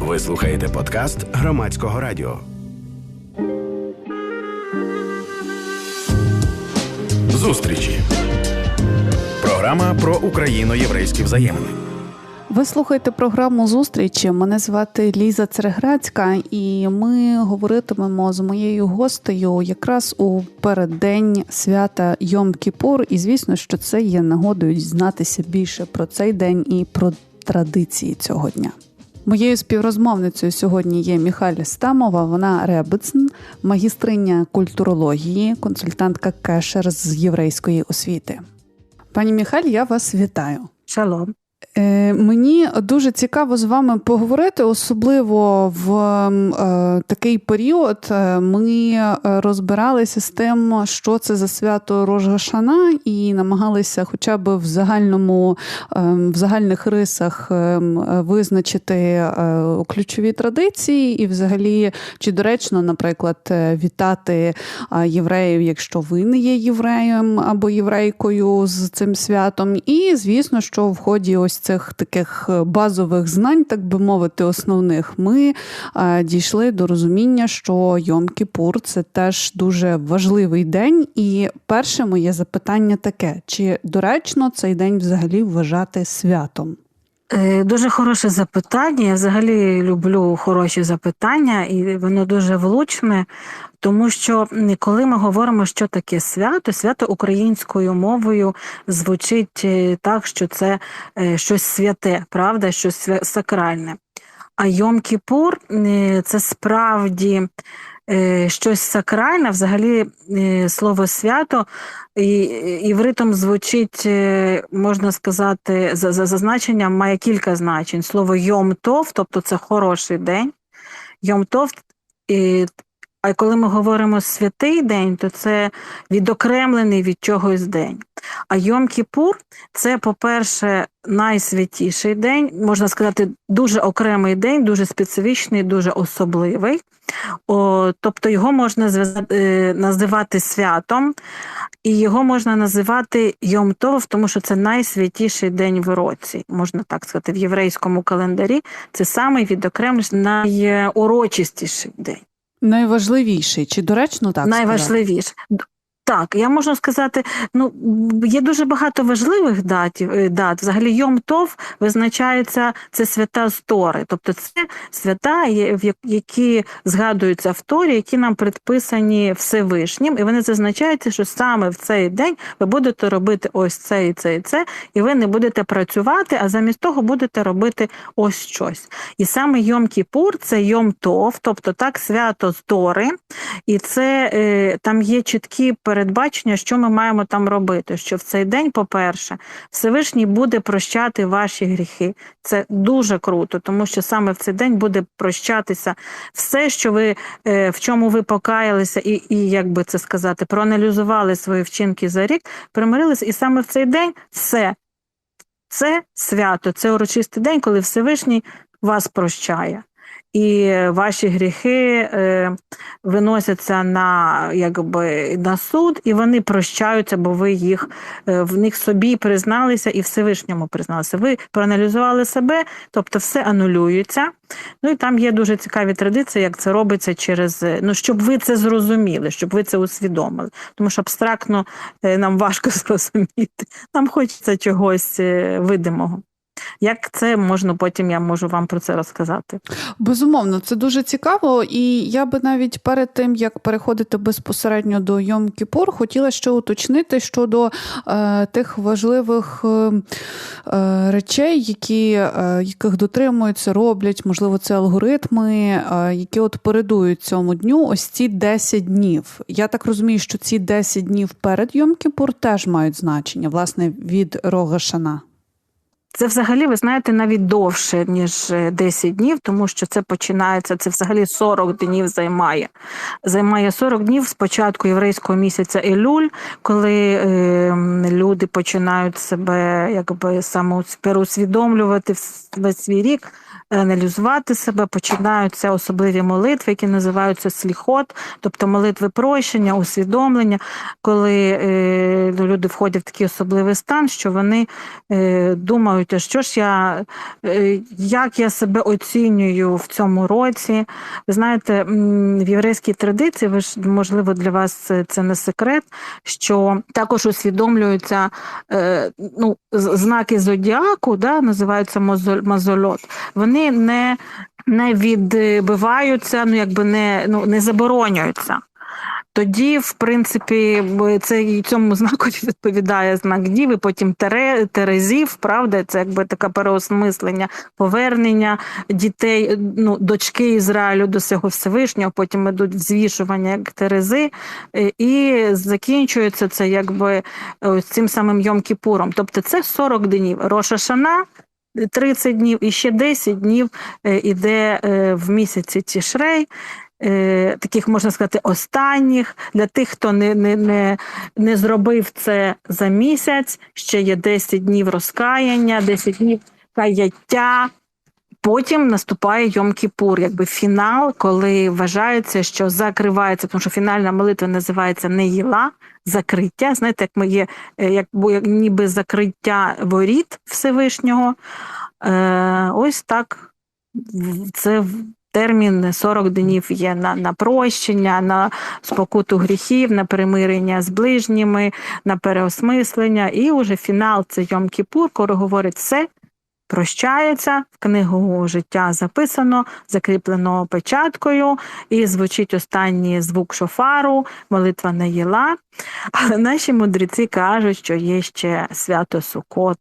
Ви слухаєте подкаст громадського радіо. Зустрічі. Програма про україно-єврейські взаємини. Ви слухаєте програму зустрічі. Мене звати Ліза Цереграцька, і ми говоритимемо з моєю гостею якраз у переддень свята Йом Кіпур. І звісно, що це є нагодою дізнатися більше про цей день і про традиції цього дня. Моєю співрозмовницею сьогодні є Міхаль Стамова. Вона ребецн, магістриня культурології, консультантка кешер з єврейської освіти. Пані Міхаль, я вас вітаю. Шалом. Е, мені дуже цікаво з вами поговорити, особливо в е, такий період. Е, ми е, розбиралися з тим, що це за свято Рожгашана, і намагалися, хоча б в загальному е, в загальних рисах е, визначити ключові традиції, і, взагалі, чи доречно, наприклад, вітати євреїв, якщо ви не є євреєм або єврейкою з цим святом. І звісно, що в ході ось цих таких е, базових знань, так би мовити, основних, ми е, дійшли до розуміння, що Йом-Кіпур – це теж дуже важливий день. І перше моє запитання таке: чи доречно цей день взагалі вважати святом? Е, дуже хороше запитання. Я взагалі люблю хороші запитання, і воно дуже влучне, тому що коли ми говоримо, що таке свято, свято українською мовою звучить е, так, що це е, щось святе, правда, щось сакральне. А Йом-Кіпур це справді щось сакральне, взагалі е, слово свято і і в ритм звучить, е, можна сказати, за, за зазначенням має кілька значень. Слово йом-тов, тобто це хороший день. Йом-тов, а коли ми говоримо святий день, то це відокремлений від чогось день. А Йом-Кіпур це, по-перше, найсвятіший день, можна сказати, дуже окремий день, дуже специфічний, дуже особливий. О, Тобто його можна е, називати святом, і його можна називати Йом-Тов, тому що це найсвятіший день в році, можна так сказати, в єврейському календарі. Це самий відокремлений, найурочистіший день. Найважливіший, чи доречно так? Найважливіший. Так, я можу сказати, ну є дуже багато важливих датів е, дат. Взагалі Йом Тов визначається це свята з тобто це свята, які згадуються в Торі, які нам предписані Всевишнім, і вони зазначаються, що саме в цей день ви будете робити ось це і це і це, і ви не будете працювати, а замість того будете робити ось щось. І саме Йом Кіпур це Йом Тов, тобто так свято з і це е, там є чіткі перед передбачення, що ми маємо там робити. Що в цей день, по-перше, Всевишній буде прощати ваші гріхи. Це дуже круто, тому що саме в цей день буде прощатися все, що ви е, в чому ви покаялися, і, і як би це сказати, проаналізували свої вчинки за рік, примирилися, і саме в цей день все. Це свято, це урочистий день, коли Всевишній вас прощає і ваші гріхи е, виносяться на якби на суд, і вони прощаються, бо ви їх е, в них собі призналися і Всевишньому призналися. Ви проаналізували себе, тобто все анулюється. Ну і там є дуже цікаві традиції, як це робиться через ну, щоб ви це зрозуміли, щоб ви це усвідомили. Тому що абстрактно е, нам важко зрозуміти. Нам хочеться чогось е, видимого. Як це можна потім я можу вам про це розказати? Безумовно, це дуже цікаво, і я би навіть перед тим як переходити безпосередньо до Йом Кіпур, хотіла ще уточнити щодо е, тих важливих е, е, речей, які, е, яких дотримуються, роблять, можливо, це алгоритми, е, які от передують цьому дню. Ось ці 10 днів. Я так розумію, що ці 10 днів перед Йом Кіпур теж мають значення, власне, від Рогашана. Це взагалі, ви знаєте, навіть довше, ніж 10 е, днів, тому що це починається, це взагалі 40 днів займає. Займає 40 днів з початку єврейського місяця Елюль, коли е, люди починають себе якби самоусвідомлювати весь свій рік. Аналізувати себе, починаються особливі молитви, які називаються сліхот, тобто молитви прощення, усвідомлення, коли е, люди входять в такий особливий стан, що вони е, думають, а що ж я, е, як я себе оцінюю в цьому році. Ви знаєте, в єврейській традиції, ви ж можливо для вас це, не секрет, що також усвідомлюються ну, знаки зодіаку, да, називаються мозоль- мазольот. Вони не, не відбиваються, ну якби не, ну, не заборонюються. Тоді, в принципі, це і цьому знаку відповідає знак Діви, потім Тере, Терезів, правда, це якби таке переосмислення, повернення дітей, ну, дочки Ізраїлю до всього Всевишнього, потім ідуть взвішування як Терези, е, і закінчується це якби ось цим самим Йом-Кіпуром. Тобто це 40 днів. Роша Шана 30 днів і ще 10 днів е, іде е, в місяці Тішрей. е, Таких можна сказати останніх для тих, хто не, не, не, не зробив це за місяць. Ще є 10 днів розкаяння, 10 днів каяття. Потім наступає Йом-Кіпур, якби фінал, коли вважається, що закривається, тому що фінальна молитва називається не їла, закриття. Знаєте, як ми є, е, як, ніби закриття воріт Всевишнього. Е, ось так. Це термін 40 днів є на, на прощення, на спокуту гріхів, на примирення з ближніми, на переосмислення. І уже фінал це Йом-Кіпур, коли говорить все. Прощається в книгу життя записано, закріплено печаткою, і звучить останній звук шофару, молитва не їла. Але наші мудреці кажуть, що є ще свято Сукот.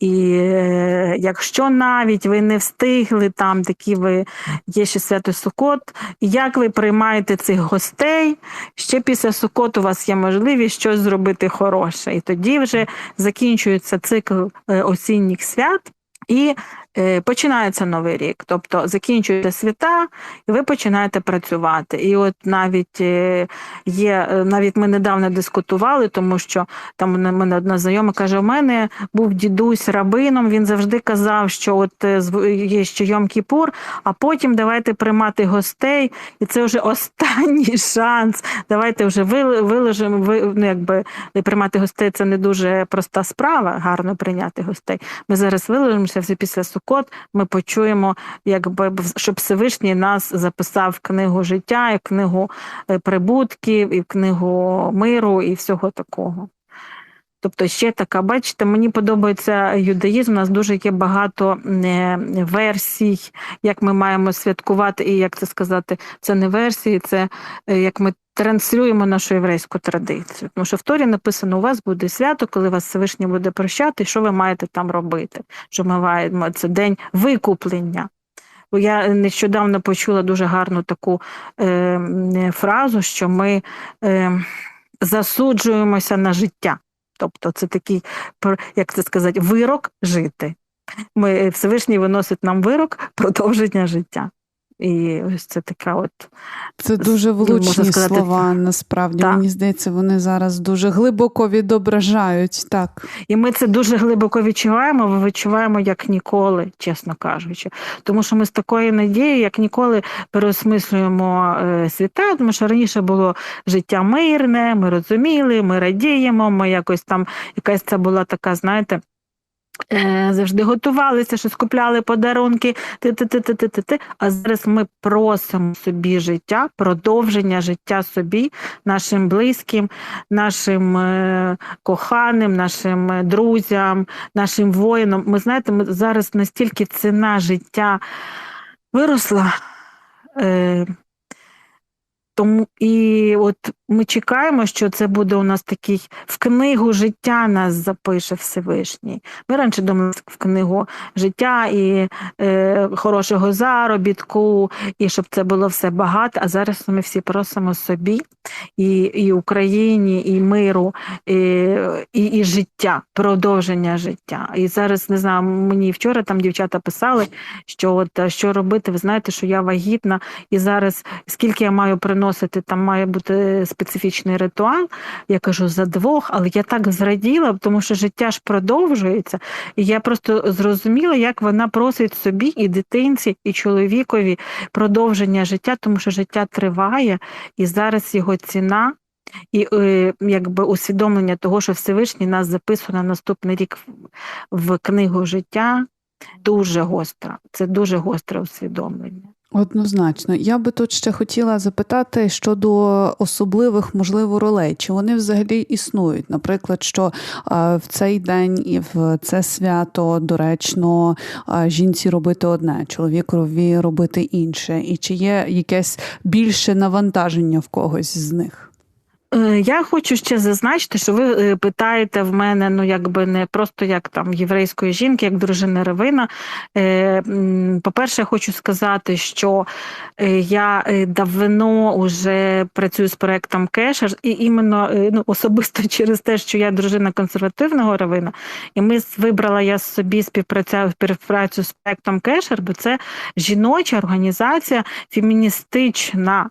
І е, якщо навіть ви не встигли там, такі ви є ще свято Сукот, як ви приймаєте цих гостей, ще після Сукот у вас є можливість щось зробити хороше. І тоді вже закінчується цикл е, осінніх свят. І починається новий рік, тобто закінчуєте свята, і ви починаєте працювати. І от навіть е, є, е, навіть ми недавно дискутували, тому що там у мене одна знайома каже: у мене був дідусь рабином. Він завжди казав, що от е, є ще Йом Кіпур, а потім давайте приймати гостей, і це вже останній шанс. Давайте вже виложимо. Ви, ну, якби приймати гостей це не дуже проста справа, гарно прийняти гостей. Ми зараз виложимося все після Сукот. Ми почуємо, якби щоб Всевишній нас записав в книгу життя, і в книгу е, прибутків, і в книгу миру, і всього такого. Тобто ще така, бачите, мені подобається юдаїзм. У нас дуже є багато е, версій, як ми маємо святкувати, і як це сказати, це не версії, це е, як ми транслюємо нашу єврейську традицію. Тому що в Торі написано: у вас буде свято, коли вас Всевишній буде прощати, що ви маєте там робити? Що ми маємо це день викуплення. Я нещодавно почула дуже гарну таку е, фразу, що ми е, засуджуємося на життя. Тобто це такий, як це сказати, вирок жити. Ми Всевишній виносить нам вирок продовження життя. І ось це така от Це дуже ну, влучні сказати, слова. Насправді так. мені здається, вони зараз дуже глибоко відображають. Так, І ми це дуже глибоко відчуваємо, ми відчуваємо як ніколи, чесно кажучи. Тому що ми з такою надією, як ніколи, переосмислюємо е, світа, тому що раніше було життя мирне, ми розуміли, ми радіємо, ми якось там, якась це була така, знаєте. Е, Завжди готувалися, що скупляли подарунки, ти-ти-ти-ти-ти-ти. А зараз ми просимо собі життя, продовження життя собі, нашим близьким, нашим е, коханим, нашим е, друзям, нашим воїнам. Ми знаєте, ми зараз настільки ціна життя виросла. Тому і от ми чекаємо, що це буде у нас такий в книгу життя нас запише Всевишній. Ми раніше думали в книгу життя і е, хорошого заробітку, і щоб це було все багато. А зараз ми всі просимо собі і, і Україні, і миру, і, і, і життя, продовження життя. І зараз не знаю, мені вчора там дівчата писали, що от що робити. Ви знаєте, що я вагітна, і зараз скільки я маю приносити приносити, там має бути специфічний ритуал. Я кажу за двох, але я так зраділа, тому що життя ж продовжується. І я просто зрозуміла, як вона просить собі і дитинці, і чоловікові продовження життя, тому що життя триває, і зараз його ціна. І е, якби усвідомлення того, що Всевишній нас записує на наступний рік в, книгу життя, дуже гостра. Це дуже гостре усвідомлення. Однозначно, я би тут ще хотіла запитати щодо особливих, можливо, ролей, чи вони взагалі існують. Наприклад, що в цей день і в це свято доречно жінці робити одне, чоловікові робити інше, і чи є якесь більше навантаження в когось з них? Е, я хочу ще зазначити, що ви е, питаєте в мене, ну якби не просто як там єврейської жінки, як дружини Равина. Е, по-перше, я хочу сказати, що я давно вже працюю з проектом Кешер, і іменно ну, особисто через те, що я дружина консервативного равина, і ми вибрала я собі співпрацю з проектом Кешер, бо це жіноча організація феміністична.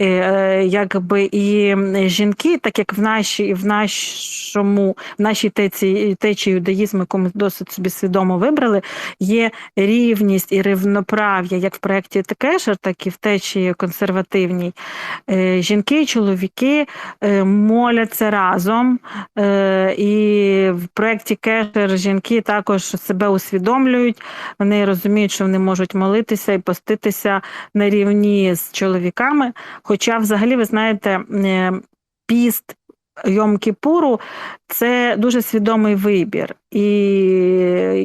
Е, якби і жінки, так як в нашій в нашому в нашій течії течії юдаїзму, яку ми досить собі свідомо вибрали, є рівність і рівноправ'я, як в проєкті Текешер, так і в течії консервативній. Е, жінки і чоловіки е, моляться разом, і в проєкті Кешер жінки також себе усвідомлюють, вони розуміють, що вони можуть молитися і поститися на рівні з чоловіками. Хоча, взагалі, ви знаєте, е, піст Йом-Кіпуру це дуже свідомий вибір. І,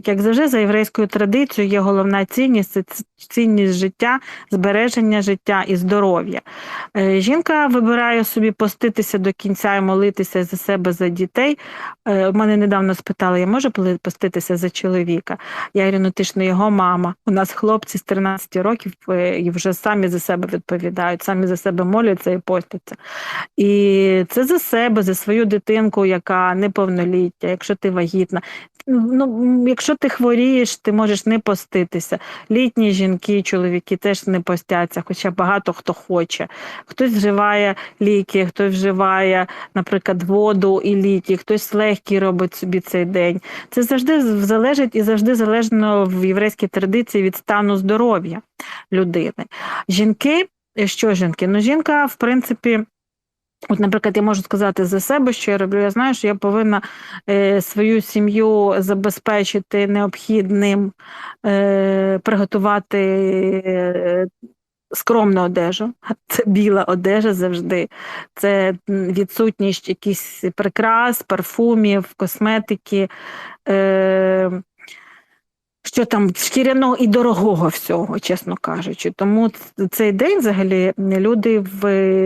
як завжди, за єврейською традицією є головна цінність це цінність життя, збереження життя і здоров'я. Е, жінка вибирає собі поститися до кінця і молитися за себе, за дітей. У е, мене недавно спитали, я можу поститися за чоловіка? Я говорю, ну ти ж не його мама. У нас хлопці з 13 років е, і вже самі за себе відповідають, самі за себе моляться і постяться. І це за себе, за свою дитинку, яка неповноліття, якщо ти вагітна. Ну, Якщо ти хворієш, ти можеш не поститися. Літні жінки, чоловіки теж не постяться, хоча багато хто хоче. Хтось вживає ліки, хтось вживає, наприклад, воду і ліки, хтось легкий робить собі цей день. Це завжди залежить і завжди залежно в єврейській традиції від стану здоров'я людини. Жінки, що жінки? Ну, жінка, в принципі. От, наприклад, я можу сказати за себе, що я роблю. Я знаю, що я повинна е, свою сім'ю забезпечити необхідним, е, приготувати е, скромну одежу. Це біла одежа завжди. Це відсутність якихось прикрас, парфумів, косметики. Е, що там шкіряного і дорогого всього, чесно кажучи. Тому цей день взагалі люди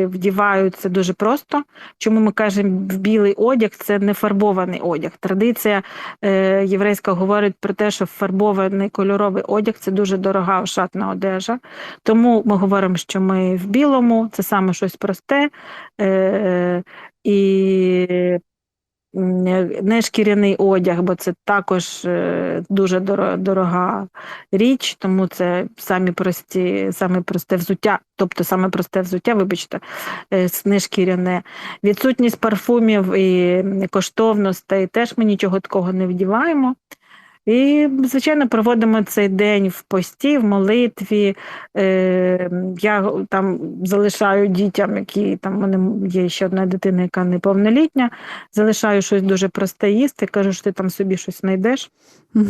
вдіваються дуже просто. Чому ми кажемо білий одяг це не фарбований одяг. Традиція е, єврейська говорить про те, що фарбований кольоровий одяг це дуже дорога ошатна одежа. Тому ми говоримо, що ми в білому, це саме щось просте. Е, і не шкіряний одяг, бо це також е, дуже дорога річ, тому це самі прості, саме просте взуття, тобто саме просте взуття, вибачте, е, не шкіряне. Відсутність парфумів і коштовностей теж ми нічого такого не вдіваємо. І, звичайно, проводимо цей день в пості, в молитві. Е, Я там залишаю дітям, які там мене є ще одна дитина, яка неповнолітня, залишаю щось дуже просте їсти, кажу, що ти там собі щось знайдеш.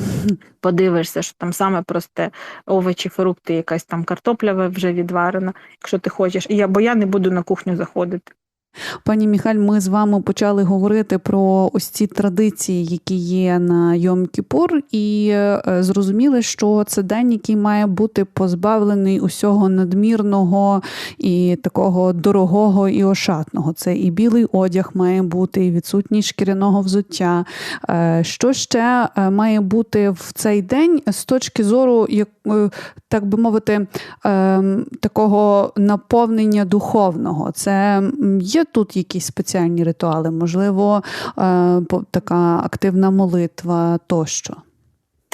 Подивишся, що там саме просте овочі, фрукти, якась там картопля вже відварена, якщо ти хочеш. І я, Бо я не буду на кухню заходити. Пані Міхаль, ми з вами почали говорити про ось ці традиції, які є на Йом Кіпур, і е, зрозуміли, що це день, який має бути позбавлений усього надмірного і такого дорогого і ошатного. Це і білий одяг має бути, і відсутність шкіряного взуття. Е, що ще е, має бути в цей день з точки зору, так би мовити, такого наповнення духовного? Це є тут якісь спеціальні ритуали, можливо, е, така активна молитва тощо.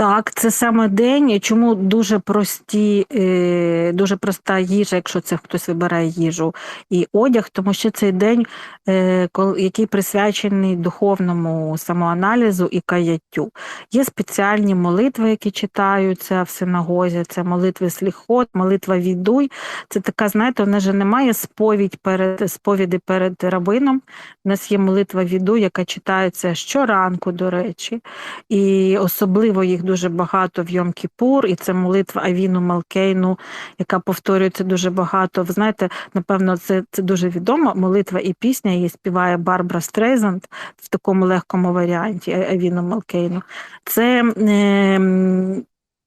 Так, це саме день, чому дуже прості, е, дуже проста їжа, якщо це хтось вибирає їжу і одяг, тому що цей день, е, який присвячений духовному самоаналізу і каяттю. Є спеціальні молитви, які читаються в синагозі. Це молитви сліхот, молитва відуй. Це така, знаєте, нас же немає сповідь перед сповіді перед рабином. У нас є молитва відуй, яка читається щоранку, до речі, і особливо їх дуже багато в Йом-Кіпур, і це молитва Авіну Малкейну, яка повторюється дуже багато. Ви знаєте, напевно, це, це дуже відомо. Молитва і пісня її співає Барбара Стрейзанд в такому легкому варіанті Авіну Малкейну. Це е,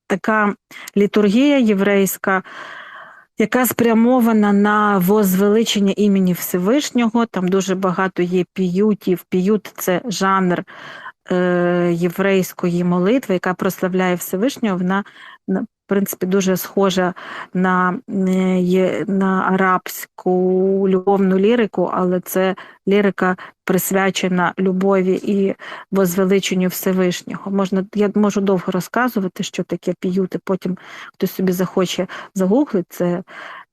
така літургія єврейська. Яка спрямована на возвеличення імені Всевишнього, там дуже багато є піютів. Піют це жанр е, єврейської молитви, яка прославляє Всевишнього, вона на- в принципі дуже схожа на, е, на арабську любовну лірику, але це лірика присвячена любові і возвеличенню Всевишнього. Можна, я можу довго розказувати, що таке піюти, потім хтось собі захоче загуглить, це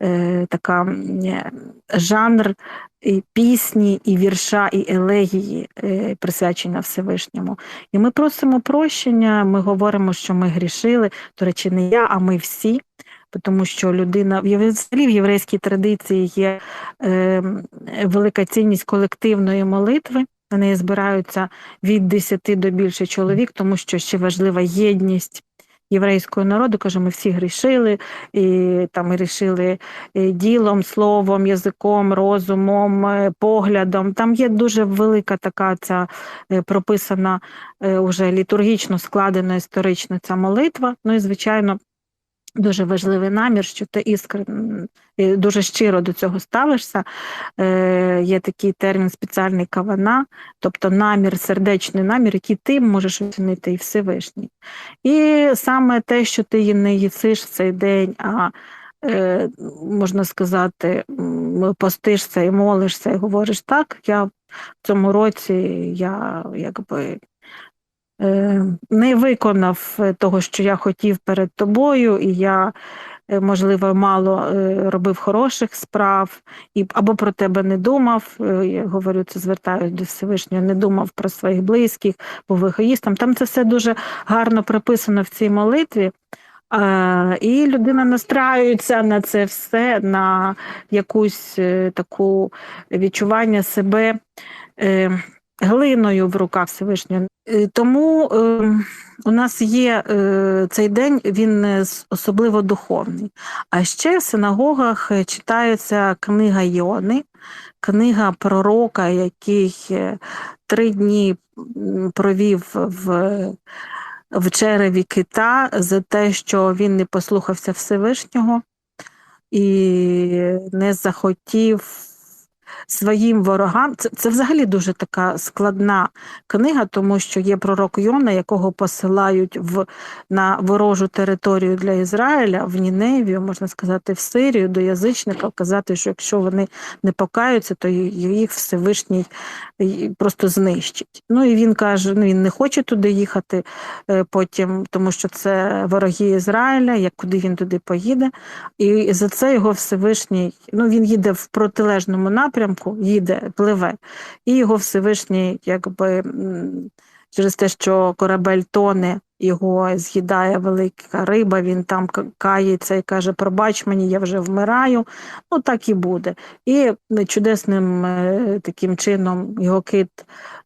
е, така е, жанр і пісні, і вірша, і елегії, е, присвячення Всевишньому. І ми просимо прощення, ми говоримо, що ми грішили. До речі, не я, а ми всі. Тому що людина взагалі в єврейській традиції є е, велика цінність колективної молитви. На неї збираються від 10 до більше чоловік, тому що ще важлива єдність єврейського народу. Каже, ми всі грішили, і там ми рішили е, ділом, словом, язиком, розумом, е, поглядом. Там є дуже велика така ця е, прописана уже літургічно складена історично ця молитва. Ну і звичайно. Дуже важливий намір, що ти іскрен і дуже щиро до цього ставишся. Е, є такий термін спеціальний кавана, тобто намір, сердечний намір, який ти можеш оцінити і Всевишній. І саме те, що ти не їсиш в цей день, а е, можна сказати, постишся і молишся, і говориш так, я в цьому році я якби. Е, Не виконав е, того, що я хотів перед тобою, і я, е, можливо, мало робив хороших справ, і або про тебе не думав. Я говорю, це звертаюсь до Всевишнього, не думав про своїх близьких, був егоїстом. Там це все дуже гарно прописано в цій молитві. І людина настраюється на це все, на якусь таку відчування себе глиною в руках Всевишнього. Е, Тому е, у нас є е, цей день, він е, особливо духовний. А ще в синагогах е, читається книга Йони, книга пророка, який три дні провів в в череві кита за те, що він не послухався Всевишнього і не захотів своїм ворогам. Це, це взагалі дуже така складна книга, тому що є пророк Йона, якого посилають в, на ворожу територію для Ізраїля, в Ніневію, можна сказати, в Сирію, до язичників, казати, що якщо вони не покаються, то їх Всевишній просто знищить. Ну і він каже: ну він не хоче туди їхати е, потім, тому що це вороги Ізраїля, як куди він туди поїде. І за це його Всевишній, ну він їде в протилежному напрямку, їде, пливе, і його Всевишній, якби через те, що корабель тоне, його з'їдає велика риба, він там кається і каже: Пробач мені, я вже вмираю. Ну так і буде. І чудесним е, таким чином його кит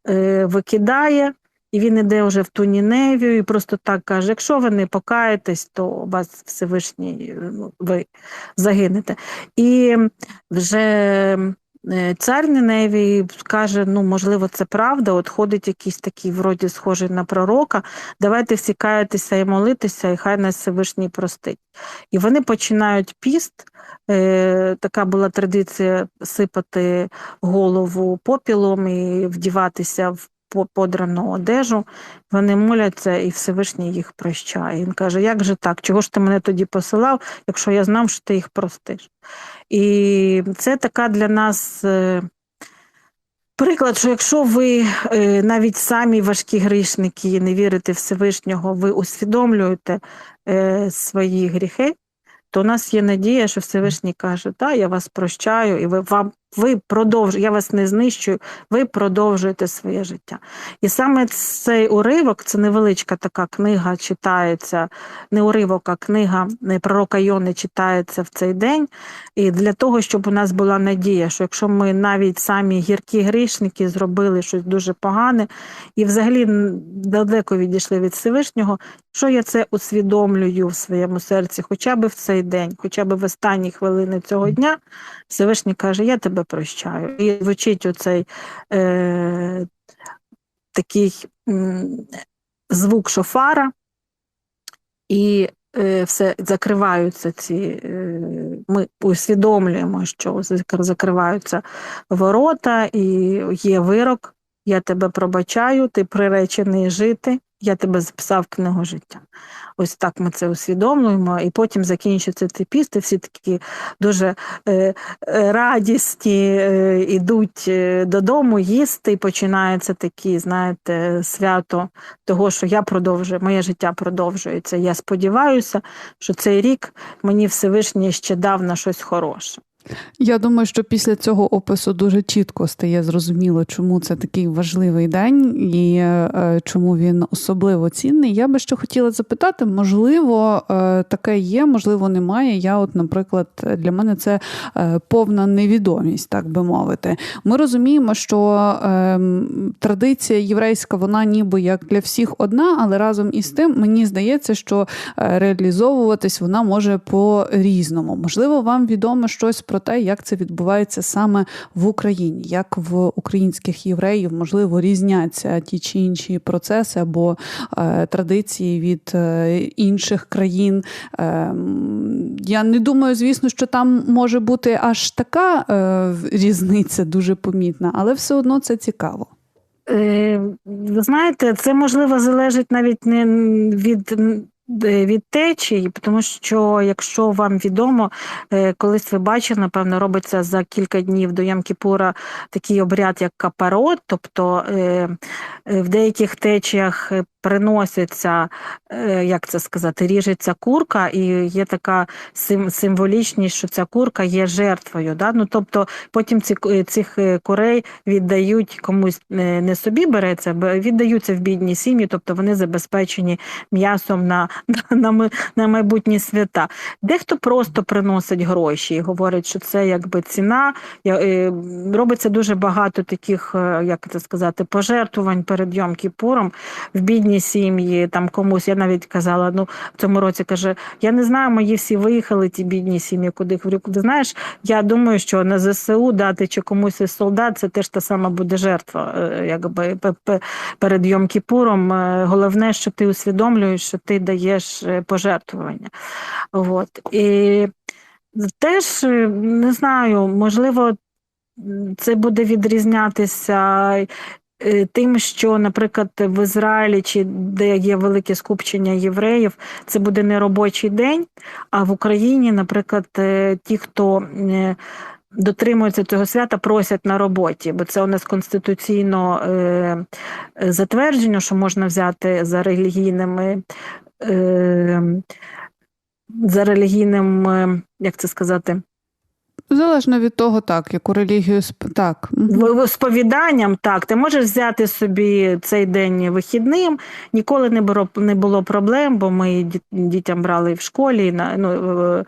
е, викидає. І він іде вже в ту Ніневію і просто так каже: якщо ви не покаєтесь, то вас Всевишній ну, ви загинете. І вже цар Ніневії каже: ну, можливо, це правда. От ходить якийсь такий, вроді, схожий на пророка. Давайте всі каятися і молитися, і хай нас Всевишній простить. І вони починають піст. Е, така була традиція сипати голову попілом і вдіватися в подрану одежу. Вони моляться, і Всевишній їх прощає. Він каже: як же так? Чого ж ти мене тоді посилав, якщо я знав, що ти їх простиш? І це така для нас. е, Приклад, що якщо ви е, навіть самі важкі грішники не вірите Всевишнього, ви усвідомлюєте е, свої гріхи, то у нас є надія, що Всевишній каже, та я вас прощаю, і ви вам ви продовжуєте, я вас не знищую, ви продовжуєте своє життя. І саме цей уривок, це невеличка така книга, читається, не уривок, а книга пророка Йони читається в цей день. І для того, щоб у нас була надія, що якщо ми навіть самі гіркі грішники зробили щось дуже погане, і взагалі далеко відійшли від Всевишнього, що я це усвідомлюю в своєму серці, хоча б в цей день, хоча б в останні хвилини цього дня, Всевишній каже, я тебе прощаю. І звучить оцей е, такий м, звук шофара, і е, все закриваються ці. Е, ми усвідомлюємо, що закриваються ворота, і є вирок. Я тебе пробачаю, ти приречений жити, я тебе записав книгу життя. Ось так ми це усвідомлюємо, і потім закінчується цей піст, і всі такі дуже е, е, радісні, е, ідуть е, додому їсти, і починається такі, знаєте, свято того, що я продовжую, моє життя продовжується. Я сподіваюся, що цей рік мені Всевишній ще дав на щось хороше. Я думаю, що після цього опису дуже чітко стає зрозуміло, чому це такий важливий день і е, чому він особливо цінний. Я би ще хотіла запитати, можливо, е, таке є, можливо, немає. Я, от, наприклад, для мене це е, повна невідомість, так би мовити. Ми розуміємо, що е, традиція єврейська, вона ніби як для всіх одна, але разом із тим мені здається, що е, реалізовуватись вона може по-різному. Можливо, вам відомо щось про те, як це відбувається саме в Україні, як в українських євреїв можливо різняться ті чи інші процеси або е, традиції від е, інших країн. Е, я не думаю, звісно, що там може бути аж така е, різниця дуже помітна, але все одно це цікаво. Е, Ви знаєте, це можливо залежить навіть не від. М, Від течії, тому що якщо вам відомо, е, колись ви бачили, напевно, робиться за кілька днів до Ям-Кіпура такий обряд, як капарот, тобто е, е, в деяких течіях е, приноситься, е, як це сказати, ріжеться курка, і є така сим- символічність, що ця курка є жертвою. Да? Ну, тобто потім ці, цих е, курей віддають комусь е, не собі береться, віддаються в бідні сім'ї, тобто вони забезпечені м'ясом на, на, на майбутні свята. Дехто просто приносить гроші і говорить, що це якби ціна. Е, Робиться дуже багато таких, е, як це сказати, пожертвувань перед Йом Кіпуром в бідні сім'ї, там комусь. Я навіть казала, ну в цьому році каже, я не знаю, мої всі виїхали, ті бідні сім'ї, куди говорю, ти знаєш, я думаю, що на ЗСУ дати чи комусь із солдат, це теж та сама буде жертва, е, якби пе- пе- перед Йом Кіпуром. Головне, що ти усвідомлюєш, що ти даєш е, пожертвування. От. І теж е, не знаю, можливо, це буде відрізнятися. е, Тим, що, наприклад, в Ізраїлі чи де є велике скупчення євреїв, це буде не робочий день. А в Україні, наприклад, ті, хто дотримуються цього свята, просять на роботі, бо це у нас конституційно затверджено, що можна взяти за релігійними. Е, за релігійним, е, як це сказати, Залежно від того, так, яку релігію так. сповіданням, так, ти можеш взяти собі цей день вихідним. Ніколи не було, не було проблем, бо ми дітям брали в школі. На, ну,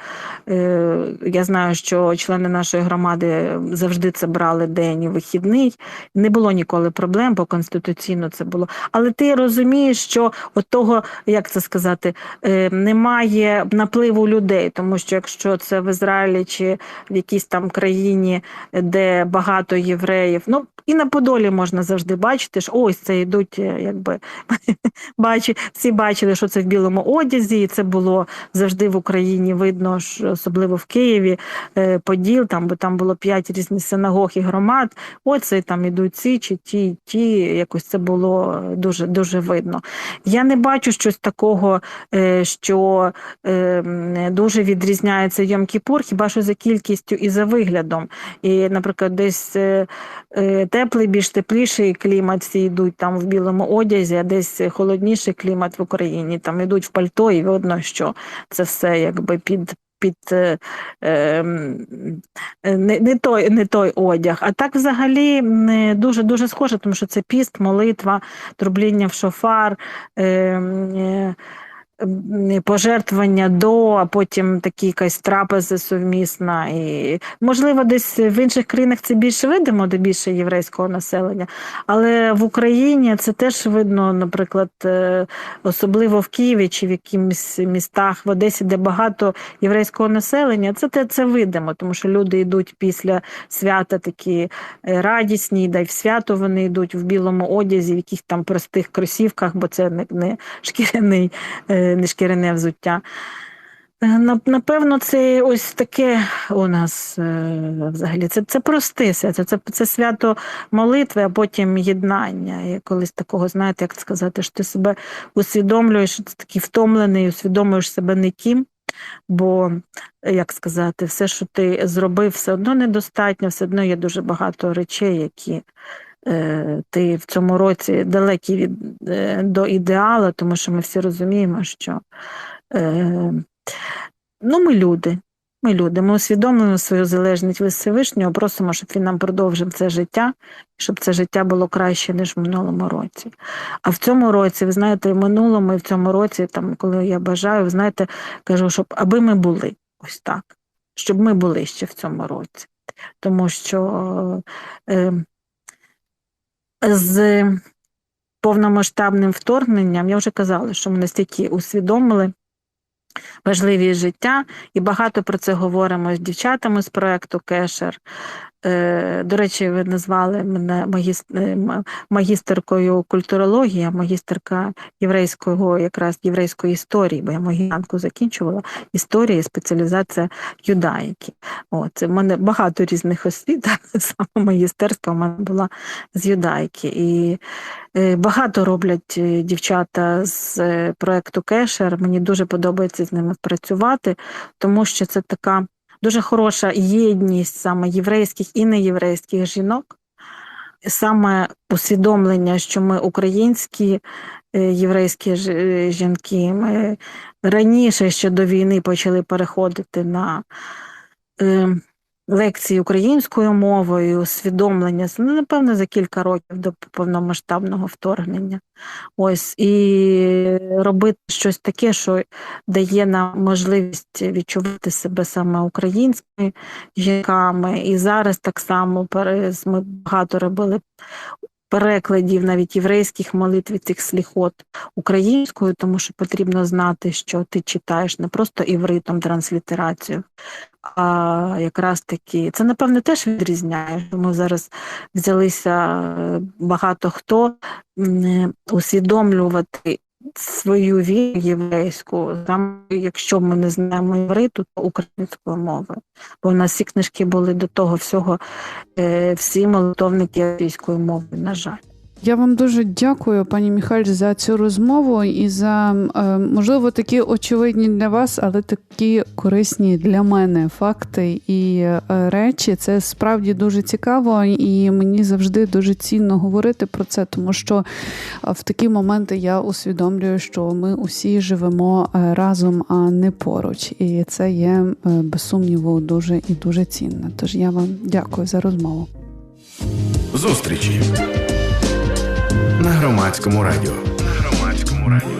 е, я знаю, що члени нашої громади завжди це брали день вихідний. Не було ніколи проблем, бо конституційно це було. Але ти розумієш, що от того, як це сказати, е, немає напливу людей, тому що якщо це в Ізраїлі чи в якійсь там країні, де багато євреїв. Ну і на Подолі можна завжди бачити, що ось це йдуть, е, якби бачи, всі бачили, що це в білому одязі, і це було завжди в Україні видно, особливо в Києві, е, Поділ, там бо там було п'ять різних синагог і громад. Оце там ідуть ці чи ті, ті. Якось це було дуже дуже видно. Я не бачу щось такого, е, що е, дуже відрізняється Йом Кіпур, хіба що за кількістю і за виглядом. І, наприклад, десь е, е, теплий, більш тепліший клімат, всі йдуть там в білому одязі, а десь холодніший клімат в Україні. Там йдуть в пальто, і видно, що це все якби під. Під е, е, не, не, той, не той одяг. А так взагалі дуже дуже схоже, тому що це піст, молитва, трубління в шофар. Е, е, пожертвування до, а потім такі якась трапеза совмісна. І, Можливо, десь в інших країнах це більше видимо, де більше єврейського населення. Але в Україні це теж видно, наприклад, е, особливо в Києві чи в якихось містах в Одесі, де багато єврейського населення. Це це видимо, тому що люди йдуть після свята такі е, радісні, да й в свято вони йдуть в білому одязі, в яких там простих кросівках, бо це не, не шкіряний. Нешкіряне взуття. Е, напевно, це ось таке у нас е, взагалі. Це це просте свято, це це свято молитви, а потім єднання. І колись такого, знаєте, як сказати, що ти себе усвідомлюєш, що ти такий втомлений, усвідомлюєш себе не тим. Бо, як сказати, все, що ти зробив, все одно недостатньо, все одно є дуже багато речей, які ти в цьому році далекий від е, до ідеалу, тому що ми всі розуміємо, що е, ну, ми люди. Ми люди, ми усвідомлюємо свою залежність від Всевишнього, просимо, щоб він нам продовжив це життя, щоб це життя було краще, ніж в минулому році. А в цьому році, ви знаєте, в минулому і в цьому році, там, коли я бажаю, ви знаєте, кажу, щоб аби ми були ось так, щоб ми були ще в цьому році. Тому що е, з повномасштабним вторгненням я вже казала, що ми настільки усвідомили важливість життя, і багато про це говоримо з дівчатами з проекту Кешер. Е, до речі, ви назвали мене е, магістеркою культурології, а магістерка єврейського, якраз єврейської історії, бо я магіанку закінчувала історія, спеціалізація юдаїки. О, це в мене багато різних освіт, саме магістерська у мене була з юдаїки. І е, багато роблять дівчата з проекту Кешер. Мені дуже подобається з ними працювати, тому що це така дуже хороша єдність саме єврейських і неєврейських жінок, саме усвідомлення, що ми українські е, єврейські е, жінки, ми раніше ще до війни почали переходити на е, лекції українською мовою, усвідомлення, ну, напевно, за кілька років до повномасштабного вторгнення. Ось І робити щось таке, що дає нам можливість відчувати себе саме українськими жінками. І зараз так само ми багато робили перекладів навіть єврейських молитв цих сліхот українською, тому що потрібно знати, що ти читаєш не просто івритом транслітерацію, а якраз таки це, напевне, теж відрізняє. Ми зараз взялися е, багато хто усвідомлювати свою віру єврейську, там, якщо ми не знаємо євриту, то української мови. Бо в нас всі книжки були до того всього, е, всі молитовники російської мови, на жаль. Я вам дуже дякую, пані Міхаль, за цю розмову і за е, можливо такі очевидні для вас, але такі корисні для мене факти і е, речі. Це справді дуже цікаво, і мені завжди дуже цінно говорити про це, тому що в такі моменти я усвідомлюю, що ми усі живемо е, разом, а не поруч. І це є без сумніву дуже і дуже цінно. Тож я вам дякую за розмову. Зустрічі на громадському радіо. На громадському радіо.